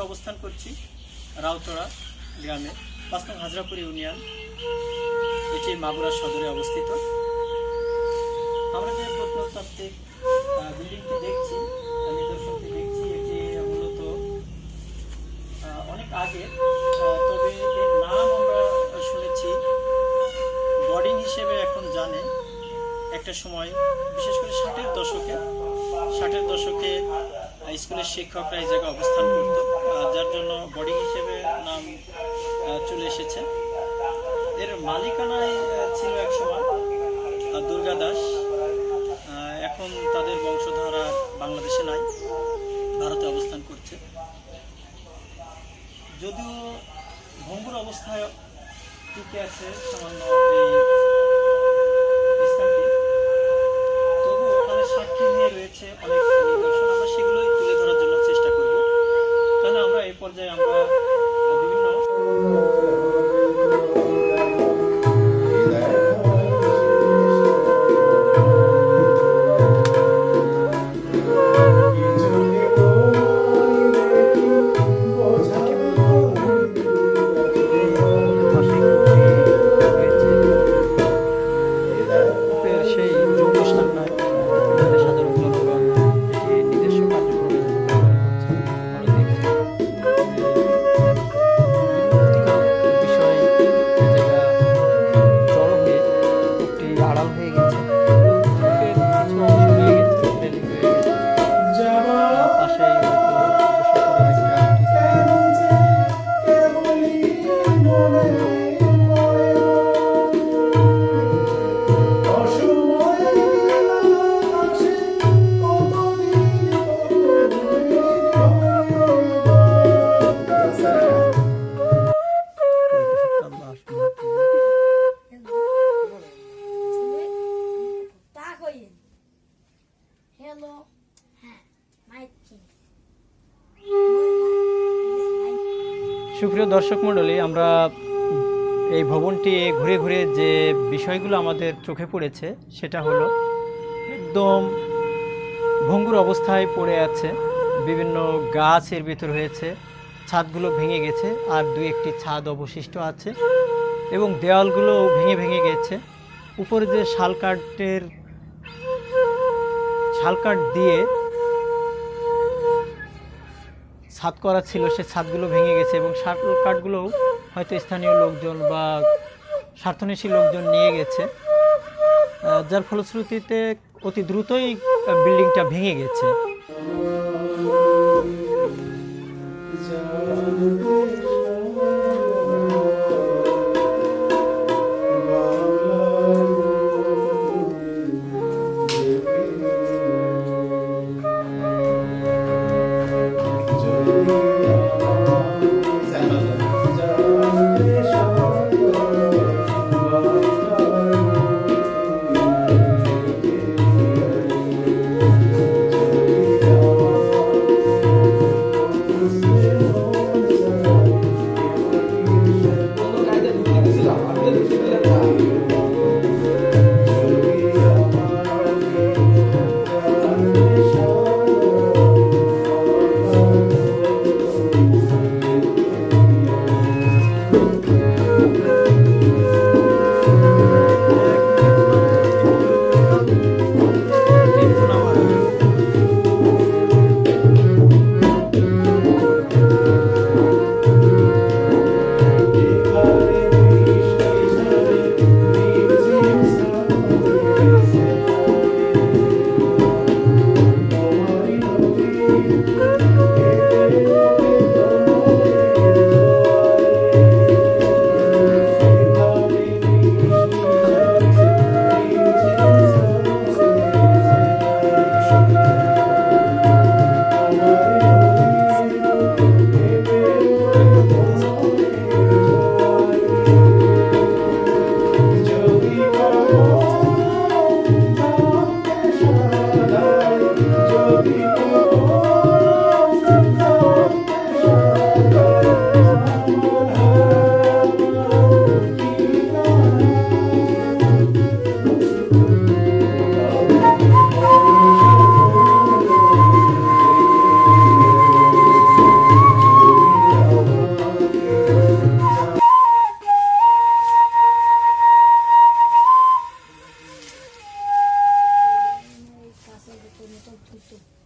আমরা অবস্থান করছি রাউতরা গ্রামে, পাঁচ নং হাজরাপুর ইউনিয়ন, এটি মাগুরা সদরে অবস্থিত। আমরা যে প্রত্নতাত্ত্বিক বিল্ডিংটি দেখছি নিদর্শনটি দেখছি, এটি মূলত অনেক আগে তবে এর নাম আমরা শুনেছি বোর্ডিং হিসেবে এখন জানে। একটা সময়, বিশেষ করে ষাটের দশকে ষাটের দশকে স্কুলের শিক্ষকরা এই জায়গায় অবস্থান করত। যার জন্য বোর্ডিং হিসেবে নাম চলে এসেছে। এর মালিকানায় ছিল এক সময় দুর্গা দাস। এখন তাদের বংশধারা বাংলাদেশে নাই, ভারতে অবস্থান করছে। যদিও ভঙ্গুর অবস্থায় টিকে আছে সামান্য এই স্থানটি তবু ওখানে সাক্ষী নিয়ে রয়েছে অনেক সুপ্রিয় দর্শক মণ্ডলী, আমরা এই ভবনটি ঘুরে ঘুরে যে বিষয়গুলো আমাদের চোখে পড়েছে, সেটা হলো একদম ভঙ্গুর অবস্থায় পড়ে আছে, বিভিন্ন গাছ এর ভিতর হয়েছে, ছাদগুলো ভেঙে গেছে, আর দুই একটি ছাদ অবশিষ্ট আছে এবং দেওয়ালগুলো ভেঙে ভেঙে গেছে। উপরে যে শাল কাঠের, শাল কাঠ দিয়ে ছাদ করা ছিল, সে ছাদগুলো ভেঙে গেছে এবং শার্ট কাঠগুলোও হয়তো স্থানীয় লোকজন বা স্বার্থন্বেষী লোকজন নিয়ে গেছে। যার ফলশ্রুতিতে অতি দ্রুতই বিল্ডিংটা ভেঙে গেছে।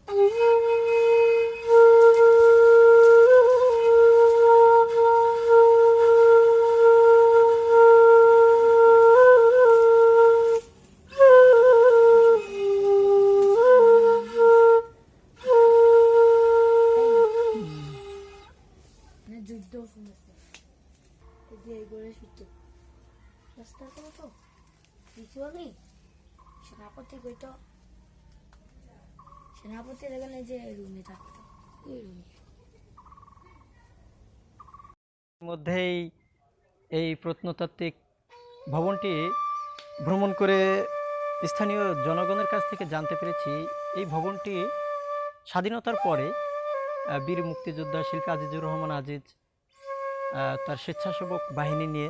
嗯。সেনাপতির এখানে যে রুমে থাকতো ওই রুমে। মধ্যেই এই প্রত্নতাত্ত্বিক ভবনটি ভ্রমণ করে স্থানীয় জনগণের কাছ থেকে জানতে পেরেছি, এই ভবনটি স্বাধীনতার পরে বীর মুক্তিযোদ্ধা শিল্পী আজিজুর রহমান আজিজ তার স্বেচ্ছাসেবক বাহিনী নিয়ে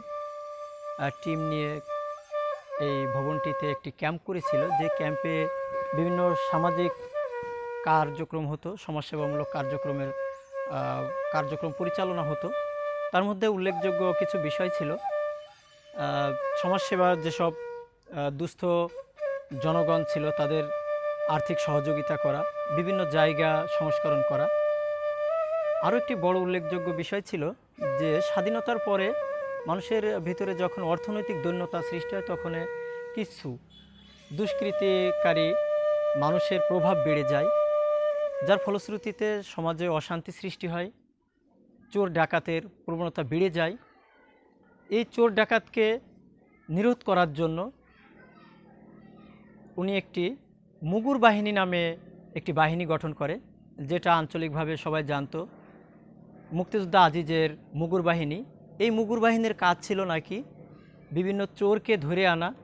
টিম নিয়ে এই ভবনটিতে একটি ক্যাম্প করেছিল। যে ক্যাম্পে বিভিন্ন সামাজিক কার্যক্রম হতো, সমাজসেবামূলক কার্যক্রমের কার্যক্রম পরিচালনা হতো। তার মধ্যে উল্লেখযোগ্য কিছু বিষয় ছিল। সমাজসেবার যেসব দুস্থ জনগণ ছিল তাদের আর্থিক সহযোগিতা করা, বিভিন্ন জায়গা সংস্করণ করা। আরও একটি বড় উল্লেখযোগ্য বিষয় ছিল যে, স্বাধীনতার পরে মানুষের ভিতরে যখন অর্থনৈতিক দৈন্যতা সৃষ্টি হয়, তখন কিছু দুষ্কৃতিকারী মানুষের প্রভাব বেড়ে যায়। যার ফলশ্রুতিতে সমাজে অশান্তি সৃষ্টি হয়, চোর ডাকাতের প্রবণতা বেড়ে যায়। এই চোর ডাকাতকে নিরোধ করার জন্য উনি একটি মুগুর বাহিনী নামে একটি বাহিনী গঠন করে, যেটা আঞ্চলিকভাবে সবাই জানতো। মুক্তিযোদ্ধা আজিজের মুগুর বাহিনী। এই মুগুর বাহিনীর কাজ ছিল নাকি বিভিন্ন চোরকে ধরে আনা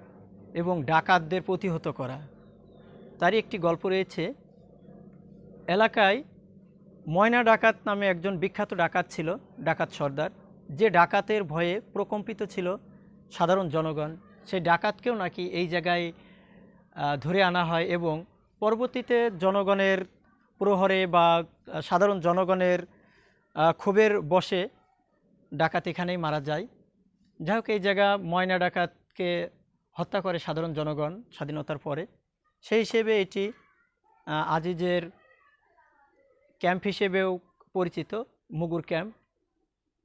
এবং ডাকাতদের প্রতিহত করা। তারই একটি গল্প রয়েছে এলাকায় ময়না ডাকাত নামে একজন বিখ্যাত ডাকাত ছিল, ডাকাত সর্দার। যে ডাকাতের ভয়ে প্রকম্পিত ছিল সাধারণ জনগণ। সেই ডাকাতকেও নাকি এই জায়গায় ধরে আনা হয় এবং পরবর্তীতে জনগণের প্রহরে বা সাধারণ জনগণের ক্ষোভের বসে ডাকাত এখানেই মারা যায়। যাই হোক, এই জায়গা ময়না ডাকাতকে হত্যা করে সাধারণ জনগণ স্বাধীনতার পরে। সেই হিসেবে এটি আজিজের ক্যাম্প হিসেবেও পরিচিত মুগুর ক্যাম্প।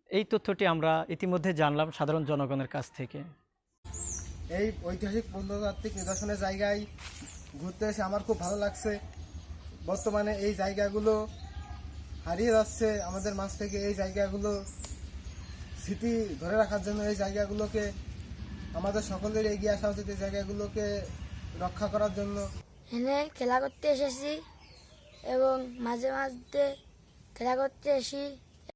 এই তথ্যটি আমরা ইতিমধ্যে জানলাম সাধারণ জনগণের কাছ থেকে। এই ঐতিহাসিক প্রত্নতাত্ত্বিক নিদর্শনের জায়গায় ঘুরতে এসে আমার খুব ভালো লাগছে। বর্তমানে এই জায়গাগুলো হারিয়ে যাচ্ছে আমাদের মাঝ থেকে। এই জায়গাগুলো স্মৃতি ধরে রাখার জন্য এই জায়গাগুলোকে আমাদের সকলের এগিয়ে আসা উচিত। এই জায়গাগুলোকে রক্ষা করার জন্য। এখানে খেলা করতে এসেছি। এবং মাঝে মাঝে খেলা করতে এসি